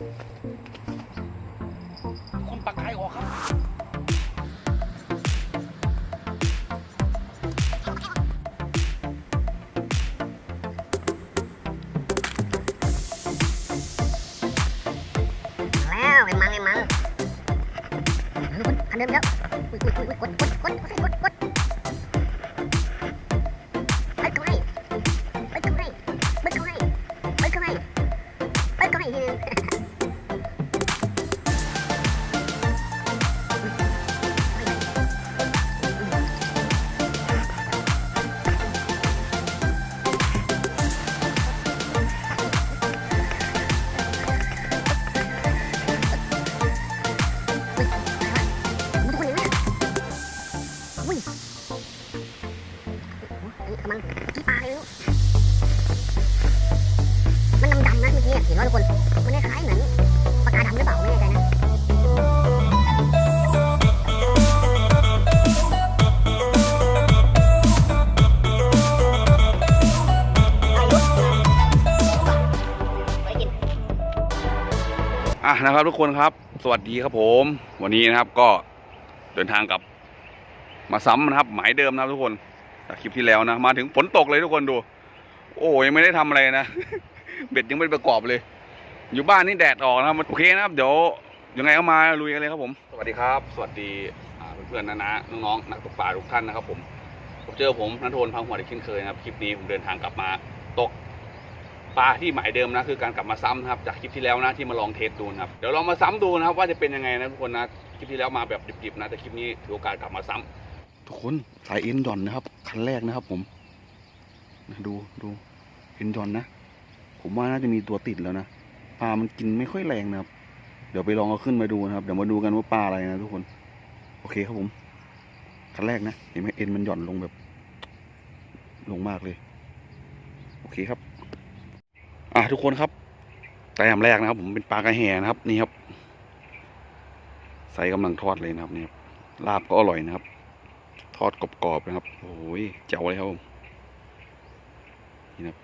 คนปากกายออกครับ แล้วไอ้มังไอ้มังอันเดิมแล้ว นะครับทุกคนครับ สวัสดีครับผม วันนี้นะครับก็เดินทางกลับมาซ้ำนะครับ หมายเดิมนะครับทุกคนจากคลิปที่แล้วนะ มาถึงฝนตกเลยทุกคนดู โอ้ยังไม่ได้ทำอะไรนะ เบ็ดยังไม่ประกอบเลย อยู่บ้านนี่แดดออกนะครับโอเคนะครับ เดี๋ยวยังไงก็มาลุยกันเลยครับผม สวัสดีครับ สวัสดีเพื่อนๆนะนะน้องๆนักตกปลาทุกท่านนะครับ ผมผมเจอผมนัทโทนพังหัวเด็กเช่นเคยนะครับคลิปนี้ผมเดินทางกลับมาตก ปลาที่หมายเดิมนะคือการกลับมาซ้ำนะครับจากคลิปที่แล้วนะที่มาลองเทสดูนะครับเดี๋ยวลองมาซ้ำดูนะครับว่าจะเป็นยังไงนะทุกคนนะคลิปที่แล้วมาแบบดิบๆนะแต่คลิปนี้ถือโอกาสกลับมาซ้ำทุกคนสายเอ็นหย่อนนะครับคันแรกนะครับ ผมดูดูเอ็นหย่อนนะ ผมว่าน่าจะมีตัวติดแล้วนะปลามันกินไม่ค่อยแรงนะครับ เดี๋ยวไปลองเอาขึ้นมาดูนะครับเดี๋ยวมาดูกันว่าปลาอะไรนะทุกคน โอเคครับผมคันแรกนะเห็นไหมเอ็นมันหย่อนลงแบบ ลงมากเลย โอเคครับ อะทุกคนครับแต้มแรกนะครับ ผมเป็นปลากระแหนะครับ นี่ครับ ใส่กำลังทอดเลยนะครับนี่ครับลาบก็อร่อยนะครับ ทอดกรอบๆนะครับโอ้ยเจ๋วเลยครับผมนี่นะครับ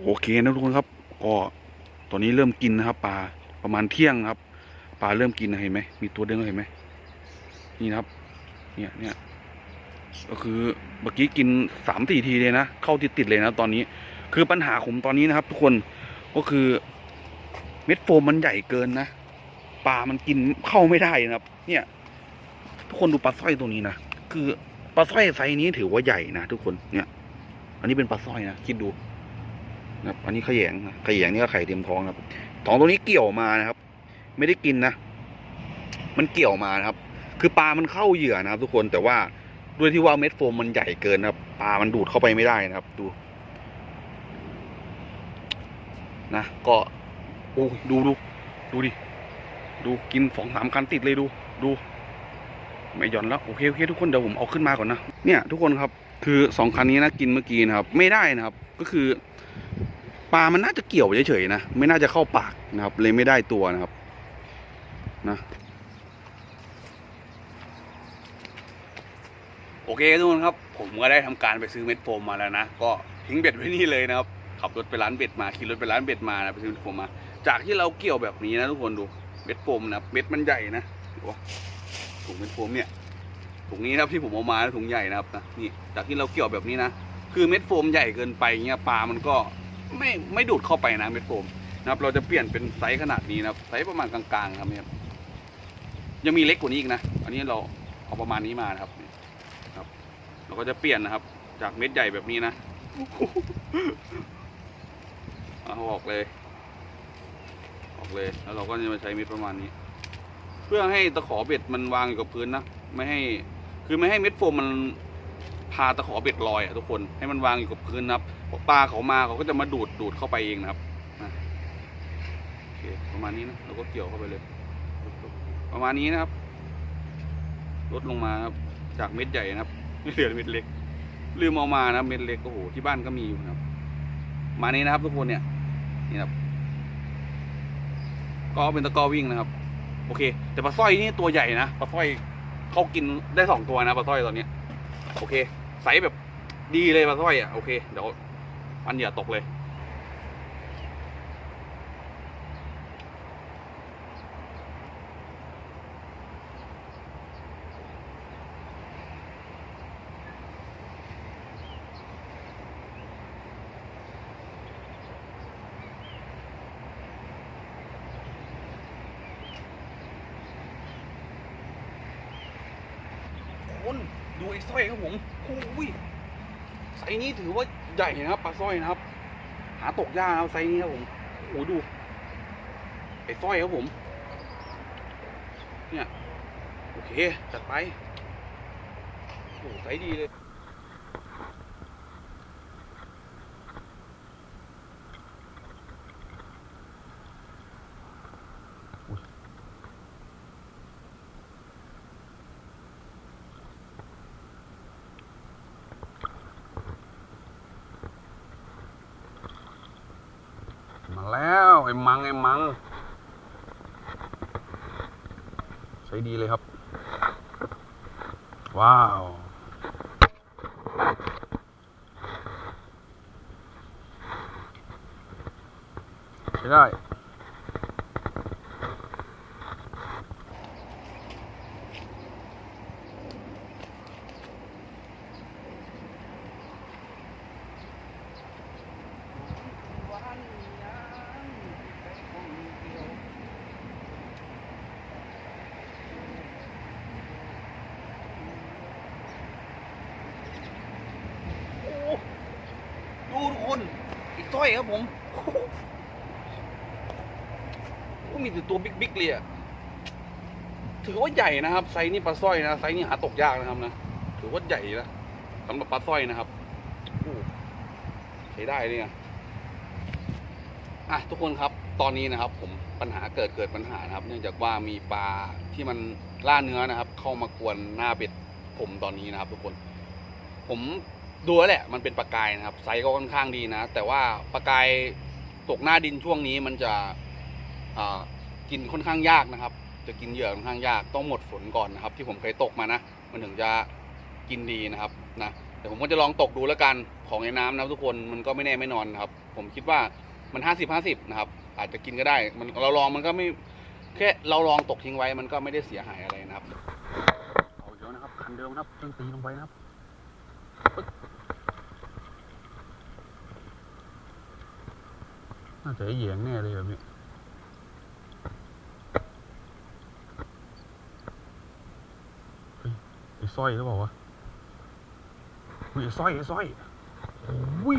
โอเคนะทุกคนครับ ก็ตอนนี้เริ่มกินนะครับปลาประมาณเที่ยงครับปลาเริ่มกินนะเห็นไหมมีตัวเด้งเห็นไหมนี่นะครับ เนี่ยเนี่ยก็คือเมื่อกี้กินสามสี่ทีเลยนะ เข้าติดติดๆเลยนะ ตอนนี้ คือปัญหาผมตอนนี้นะครับ ทุกคนก็คือเม็ดโฟมมันใหญ่เกินนะปลามันกินเข้าไม่ได้นะครับ เนี่ย ทุกคนดูปลาสร้อยตัวนี้นะคือปลาสร้อยไซส์นี้ถือว่าใหญ่นะทุกคนเนี่ย อันนี้เป็นปลาสร้อยนะคิดดูนะครับ อันนี้ขยงนะขยงนี่ก็ไข่เต็มท้องครับสองตัวนี้เกี่ยวมานะครับ ไม่ได้กินนะมันเกี่ยวมานะครับ คือปลามันเข้าเหยื่อนะครับ ทุกคนแต่ว่าด้วยที่ว่าเม็ดโฟมมันใหญ่เกินนะครับปลามันดูดเข้าไปไม่ได้นะครับ ดู นะ ก็โอ้ดูดูดูดิ ดูกินสองสามคันติดเลยดูดู ไม่หย่อนแล้ว โอเคโอเคทุกคนเดี๋ยวผมเอาขึ้นมาก่อนนะ เนี่ย ทุกคนครับคือสองคันนี้นะกินเมื่อกี้นะครับ ไม่ได้นะครับ ก็คือปลามันน่าจะเกี่ยวเฉยๆนะ ไม่น่าจะเข้าปากนะครับ เลยไม่ได้ตัวนะครับ นะโอเคทุกคนครับ ผมก็ได้ทำการไปซื้อเม็ดโฟมมาแล้วนะ ก็ทิ้งเบ็ดไว้นี่เลยนะครับ ขับรถไปร้านเบ็ดมาขี่รถไปร้านเบ็ดมานะไปซื้อเม็ดโฟมมา จากที่เราเกี่ยวแบบนี้นะทุกคนดูเม็ดโฟมนะเม็ดมันใหญ่นะดูว่าถุงเม็ดโฟมเนี่ยถุงนี้นะครับที่ผมเอามานะถุงใหญ่นะครับนะนี่จากที่เราเกี่ยวแบบนี้นะคือเม็ดโฟมใหญ่เกินไปเงี้ยปลามันก็ไม่ไม่ดูดเข้าไปนะเม็ดโฟมนะครับเราจะเปลี่ยนเป็นไซส์ขนาดนี้นะครับไซส์ประมาณกลางๆครับเนี่ยยังมีเล็กกว่านี้อีกนะ อันนี้เราเอาประมาณนี้มานะครับนี่ครับ เราก็จะเปลี่ยนนะครับ จากเม็ดใหญ่แบบนี้นะ เอาออกเลย ออกเลย แล้วเราก็จะมาใช้เม็ดประมาณนี้ เพื่อให้ตะขอเบ็ดมันวางอยู่กับพื้นนะ ไม่ให้ คือไม่ให้เม็ดโฟมมันพาตะขอเบ็ดลอยอะทุกคน ให้มันวางอยู่กับพื้นนะครับปลาเขามาเขาก็จะมาดูดดูดเข้าไปเองนะครับโอเคประมาณนี้นะ เราก็เกี่ยวเข้าไปเลย ประมาณนี้นะครับ ลดลงมาครับ จากเม็ดใหญ่นะครับเหลือเม็ดเล็ก ลืมเอามานะเม็ดเล็กโอ้โหที่บ้านก็มีอยู่นะครับ มานี้นะครับทุกคนเนี่ย นี่ครับก็เป็นตะกอวิ่งนะครับ โอเค แต่ปลาสร้อยนี่ตัวใหญ่นะปลาสร้อยเขากินได้สองตัวนะปลาสร้อยตอนนี้โอเคใสแบบดีเลยปลาสร้อยอะโอเคเดี๋ยวมันอย่าตกเลย คนดูไอ้สร้อยครับผมโอ้ย ไซนี้ถือว่าใหญ่นะครับปลาสร้อยนะครับ หาตกยากนะครับไซนี้ครับผมโอ้โหดูไอ้สร้อยครับผม เนี่ย โอเค จัดไปโอ้โหไซดีเลย มาแล้วไอ้มังไอ้มัง ใช้ดีเลยครับ ว้าวใช้ได้ โอ้ดูทุกคน อีกสร้อยครับผมโอ้โหโอ้มีแต่ตัวบิ๊กๆเลยอะถือว่าใหญ่นะครับไซส์นี่ปลาสร้อยนะไซส์นี่หาตกยากนะครับนะถือว่าใหญ่นะสำหรับปลาสร้อยนะครับใช้ได้เลยนะอะทุกคนครับตอนนี้นะครับ ผมปัญหาเกิดเกิดปัญหานะครับ เนื่องจากว่ามีปลาที่มันล่าเนื้อนะครับ เข้ามากวนหน้าเบ็ดผมตอนนี้นะครับ ทุกคน ผม ดูแล้วแหละมันเป็นปลากายนะครับไซส์ก็ค่อนข้างดีนะ แต่ว่าปลากายตกหน้าดินช่วงนี้มันจะกินค่อนข้างยากนะครับ จะกินเหยื่อค่อนข้างยากต้องหมดฝนก่อนนะครับ ที่ผมเคยตกมานะ มันถึงจะกินดีนะครับนะแต่ผมก็จะลองตกดูแล้วกันของในน้ำนะทุกคนมันก็ไม่แน่ไม่นอนนะครับ ผมคิดว่ามันห้าสิบห้าสิบนะครับ อาจจะกินก็ได้มันเราลองมันก็ไม่แค่เราลองตกทิ้งไว้มันก็ไม่ได้เสียหายอะไรนะครับเอาเยอะนะครับคันเดิมนะครับเพิ่งตีลงไปนะครับ น่าจะเหยียงแน่เลยแบบนี้ไอ้สร้อยหรือเปล่าวะเฮ้ยไอ้สร้อยไอ้สร้อยโอ้ย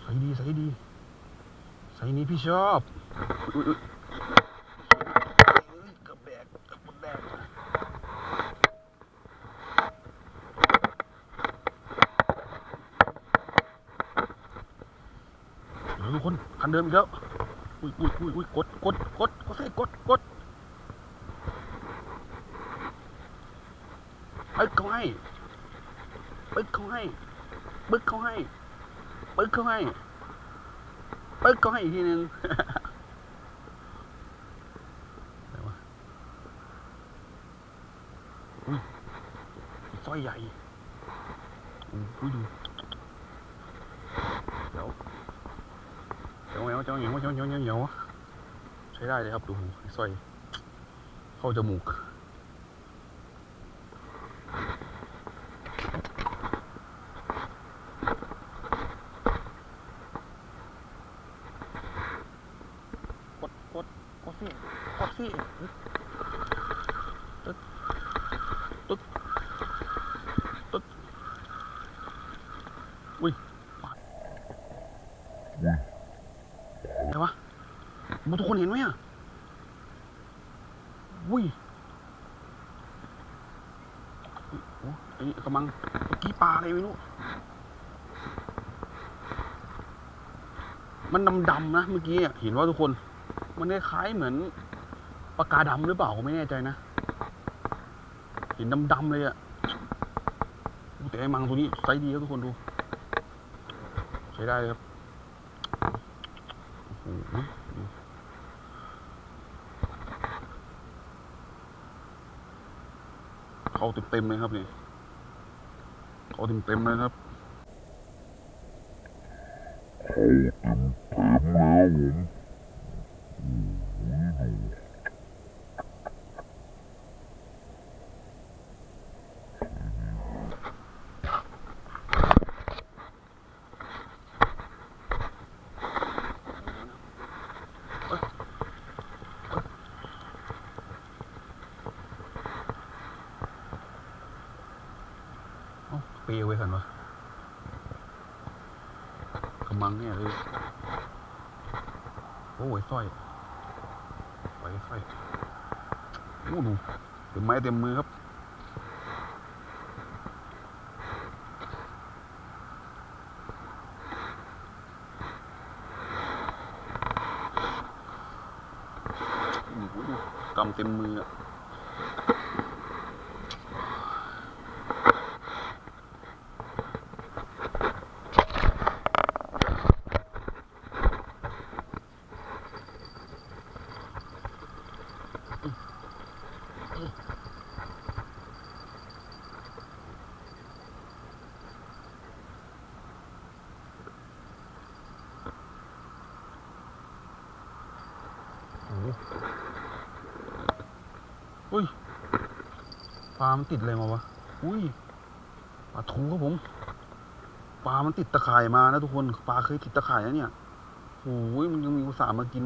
ใส่ดีใส่ดีใส่นี้พี่ชอบอุ๊ยอุ๊ยเอ้ยเกับแดกเกับหมดแดกเดี๋ยวทุก คนคันเดิมอีกแล้วอุ้ยอุ้ยอุ้ยอุ้ยกดกดกดกดเซ่กดกดไปเขาให้ไปเขาให้ปึ๊กเขาให้ปึ๊กเขาให้ปึ๊กเขาให้อีกทีหนึงอุ้ยสร้อยใหญ่อุ้ยดูเดี๋ยว เจ้าเหนียวเจ้าเหนียวเจ้าเหนียวเจ้าเหนียวใช้ได้เลยครับดูสร้อยเข้าจมูกกดกดกดสิกดสิตึ๊ดตึ๊ดตึ๊ดอุ้ยอะไรวะ มันทุกคนเห็นไหมอะอุ้ยโอ้ไอ้กำลังกี้ปลาอะไรไม่รู้ มันดำๆนะเมื่อกี้อะเห็นว่าทุกคน มันคล้ายๆเหมือนปลากาดำหรือเปล่าไม่แน่ใจนะ เห็นดำๆเลยอะแต่ไอ้มังตัวนี้ไซส์ดีครับทุกคนดู ใช้ได้ครับโอ้โห เอาเต็มเต็มๆเลยครับนี่เอาเต็มๆเลยครับโไว้กันวะกำมังเนี่ยเลยโอ้ยสร้อยไปสร้อยโอ้ดูเต็มไม้เต็มมือครับกำเต็มมืออะ ลามันติดอะไรมาวะ อุ้ยปลาทูครับผม ปลามันติดตะข่ายมานะทุกคน ปลาเคยติดตะข่ายนะเนี่ยโอ้ยมันยังมีอุตส่าห์มากิน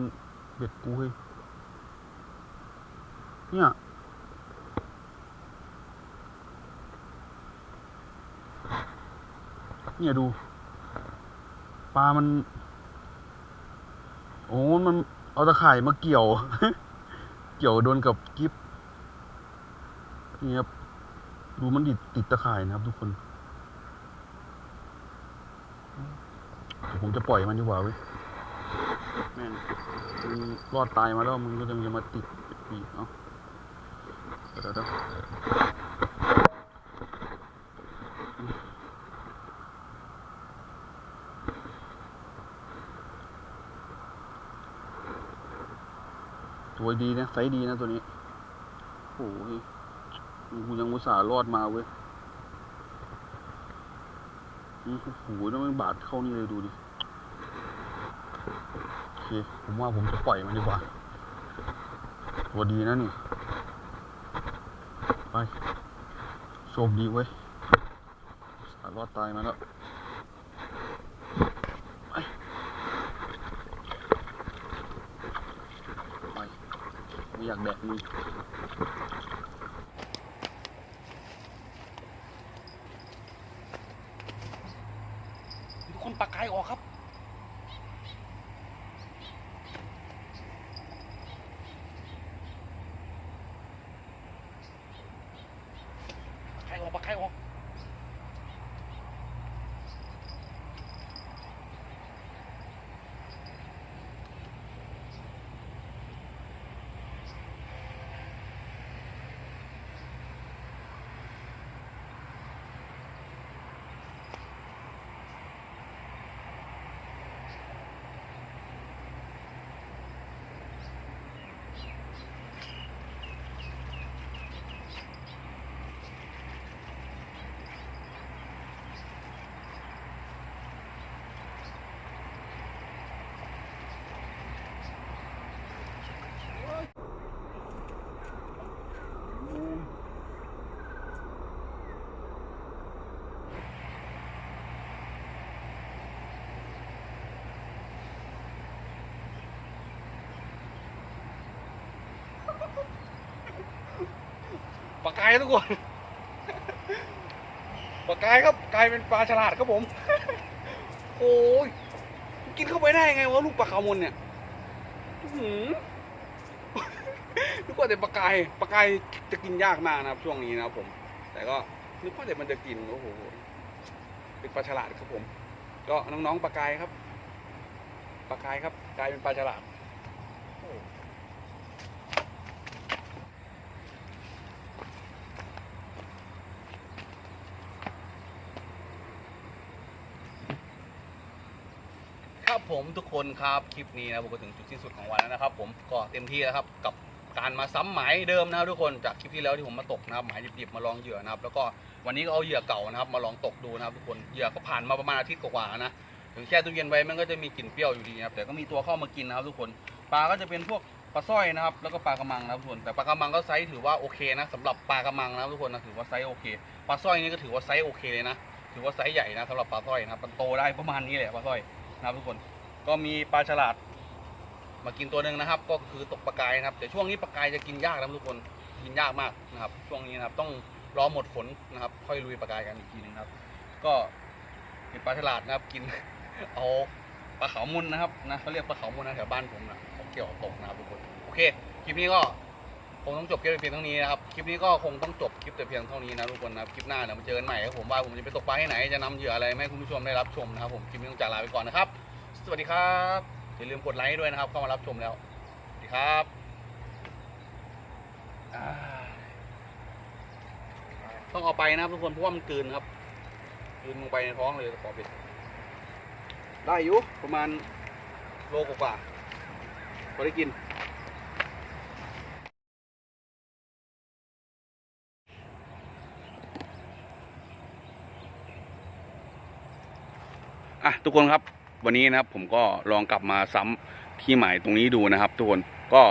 เบ็ดกูเฮ้ย เนี่ย เนี่ยดู ปลามัน โอ้มันเอาตะข่ายมาเกี่ยว เกี่ยวโดนกับกิฟ นี่ครับ ดูมันติดติดตะข่ายนะครับ ทุกคนเดี๋ยวผมจะปล่อยมันดีกว่าเว้ยแม่งมึงรอดตายมาแล้วมึงก็ยังจะมาติดปีกเนาะเดี๋ยวเดี๋ยวตัวดีนะไซส์ดีนะตัวนี้โอ้ย กูยังอุตส่าห์รอดมาเว้ยโอ้โหแล้วมันบาดเข้านี่เลยดูดิ โอเค ผมว่าผมจะปล่อยมันดีกว่า ตัวดีนะนี่ ไป โชคดีเว้ยสารรอดตายมาแล้วไป ไม่อยากแดกมึง ทุกคนปากกายออกครับ ปากกายออกปากกายออก ปลากายทุกคนปลากายครับกลายเป็นปลาฉลาดครับผม โอ้ยกินเข้าไปได้ไงวะลูกปลาขาวมนเนี่ยหือนึกว่าแต่ปลากายปลากายจะกินยากมากนะครับ ช่วงนี้นะครับผม แต่ก็นึกว่าแต่มันจะกินโอ้โหเป็นปลาฉลาดครับผม ก็น้องๆปลากายครับปลากายครับกลายเป็นปลาฉลาดโอ้ ครับ ผมทุกคนครับคลิปนี้นะผมก็ถึงจุดสิ้นสุดของวันแล้วนะครับ ผมก็เต็มที่แล้วครับกับการมาซ้ำหมายเดิมนะทุกคนจากคลิปที่แล้วที่ผมมาตกนะครับหมายดิบๆมาลองเหยื่อนะครับ แล้วก็วันนี้ก็เอาเหยื่อเก่านะครับ มาลองตกดูนะครับทุกคนเหยื่อก็ผ่านมาประมาณอาทิตย์กว่าๆนะถึงแช่ตู้เย็นไว้มันก็จะมีกลิ่นเปรี้ยวอยู่ดีนะครับแต่ก็มีตัวเข้ามากินนะครับทุกคนปลาก็จะเป็นพวกปลาสร้อยนะครับ แล้วก็ปลากระมังนะครับทุกคนแต่ปลากระมังก็ไซส์ถือว่าโอเคนะสำหรับปลากระมังนะครับทุกคนนะถือว่าไซส์โอเคปลาสร้อยนี่ก็ถือว่าไซส์โอเคเลยนะถือว่าไซส์ใหญ่นะสำหรับปลาสร้อยนะครับมันโตได้ประมาณนี้แหละปลาสร้อยนะครับทุกคน ก็มีปลาฉลาด มากินตัวหนึ่งนะครับ ก็คือตกปลากายนะครับ แต่ช่วงนี้ปลากายจะกินยากนะทุกคนกินยากมากนะครับ ช่วงนี้นะครับต้องรอหมดฝนนะครับ ค่อยลุยปลากายกันอีกทีหนึงครับ ก็เห็นปลาฉลาดนะครับกินเอาปลาขาวมุนนะครับนะเขาเรียกปลาขาวมุนนะแถวบ้านผมนะเขาเกี่ยวตกนะครับทุกคนโอเคคลิปนี้ก็คงต้องจบคลิปเพียงเท่านี้นะครับคลิปนี้ก็คงต้องจบคลิปแต่เพียงเท่านี้นะทุกคนนะคลิปหน้าเดี๋ยวมาเจอกันใหม่ครับผมว่าผมจะไปตกปลาที่ไหนจะนำเหยื่ออะไรมาให้คุณผู้ชมได้รับชมนะครับผมคลิปนี้ต้องจากลาไปก่อนนะครับ สวัสดีครับ อย่าลืมกดไลค์ด้วยนะครับ เข้ามารับชมแล้ว สวัสดีครับต้องเอาไปนะครับทุกคนเพราะว่ามันกืนครับกืนลงไปในท้องเลยตะขอเบ็ดได้อยู่ประมาณโลกว่าพอได้กิน อะ ทุกคนครับ วันนี้นะครับ ผมก็ลองกลับมาซ้ำที่หมายตรงนี้ดูนะครับ ทุกคนก็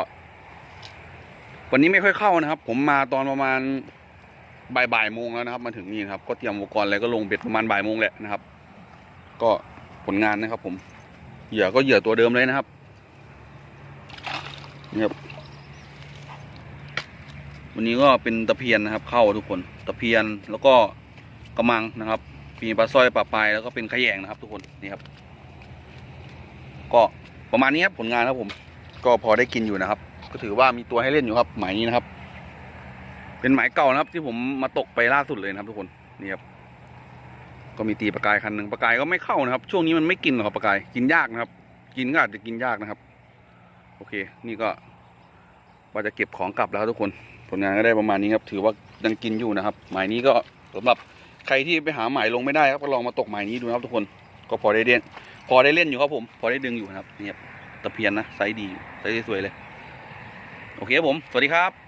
วันนี้ไม่ค่อยเข้านะครับ ผมมาตอนประมาณบ่ายบ่ายโมงแล้วนะครับ มาถึงนี่นครับ ก็เตรียมอุปกรณ์อะไรก็ลงเบ็ดประมาณบ่ายโมงแหละนะครับ ก็ผลงานนะครับ ผมเหยื่อก็เหยื่อตัวเดิมเลยนะครับนี่ครับวันนี้ก็เป็นตะเพียนนะครับ เข้าทุกคนตะเพียนแล้วก็กระมังนะครับ มีปลาสร้อยปลาปลายแล้วก็เป็นขยงนะครับ ทุกคนนี่ครับ ก็ประมาณนี้ครับผลงานครับผม ก็พอได้กินอยู่นะครับ ก็ถือว่ามีตัวให้เล่นอยู่ครับ หมายนี้นะครับ เป็นหมายเก่านะครับ ที่ผมมาตกไปล่าสุดเลยนะครับ ทุกคนนี่ครับก็มีตีปลากายคันหนึ่งปลากายก็ไม่เข้านะครับ ช่วงนี้มันไม่กินหรอกครับปลากายกินยากนะครับ กินก็อาจจะกินยากนะครับ โอเค นี่ก็ว่าจะเก็บของกลับแล้วทุกคนผลงานก็ได้ประมาณนี้ครับ ถือว่ายังกินอยู่นะครับ หมายนี้ก็สำหรับใครที่ไปหาหมายลงไม่ได้ครับก็ลองมาตกหมายนี้ดูนะครับทุกคน ก็พอได้เล่น พอได้เล่นอยู่ครับผม พอได้ดึงอยู่นะครับนี่ครับตะเพียนนะไซส์ดีไซส์สวยเลย โอเคครับผม สวัสดีครับ